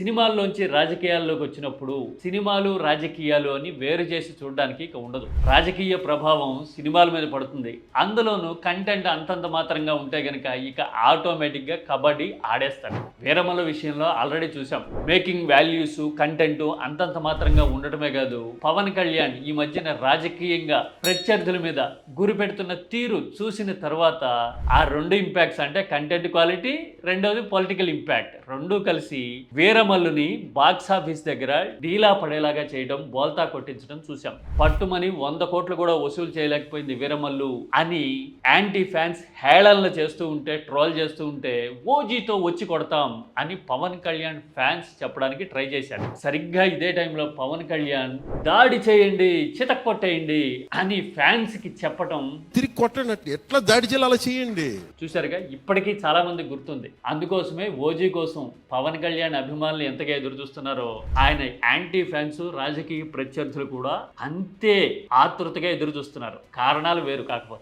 సినిమాల్లోంచి రాజకీయాల్లోకి వచ్చినప్పుడు సినిమాలు రాజకీయాలు అని వేరు చేసి చూడడానికి ఇక ఉండదు. రాజకీయ ప్రభావం సినిమాల మీద పడుతుంది. అందులోనూ కంటెంట్ అంతంత మాత్రంగా ఉంటే గనక ఇక ఆటోమేటిక్గా కబడ్డీ ఆడేస్తాడు. వీరమల విషయంలో ఆల్రెడీ చూసాం మేకింగ్ వాల్యూస్ కంటెంట్ అంతంత మాత్రంగా ఉండటమే కాదు. పవన్ కళ్యాణ్ ఈ మధ్యన రాజకీయంగా ప్రత్యర్థుల మీద గురి పెడుతున్న తీరు చూసిన తర్వాత ఆ రెండు ఇంపాక్ట్స్ అంటే కంటెంట్ క్వాలిటీ రెండవది పొలిటికల్ ఇంపాక్ట్ రెండూ కలిసి వీరం బాక్స్ ఆఫీస్ దగ్గర డీలా పడేలాగా చేయడం బోల్తా కొట్టించడం చూసాం పట్టుమని వంద కోట్లు కూడా వసూలు చేయలేకపోయింది వీరమల్లు అని యాంటీ ఫ్యాన్స్ హేళనలు చేస్తూ ఉంటే ట్రోల్ చేస్తూ ఉంటే ఓజీతో వచ్చి కొడతాం అని పవన్ కళ్యాణ్ ఫ్యాన్స్ చెప్పడానికి ట్రై చేశారు. సరిగ్గా ఇదే టైంలో పవన్ కళ్యాణ్ దాడి చేయండి చితక్ కొట్టేయండి అని ఫ్యాన్స్కి చెప్పటం తిరిగి కొట్టనట్టు ఎట్లా దాడి చేయాలి చేయండి. చూసారుగా ఇప్పటికీ చాలా మంది గుర్తుంది. అందుకోసమే ఓజీ కోసం పవన్ కళ్యాణ్ అభిమానులు ఎంతగా ఎదురు చూస్తున్నారో ఆయన యాంటీ ఫ్యాన్స్ రాజకీయ ప్రత్యర్థులు కూడా అంతే ఆతృతగా ఎదురు చూస్తున్నారు. కారణాలు వేరు కాకపోతే.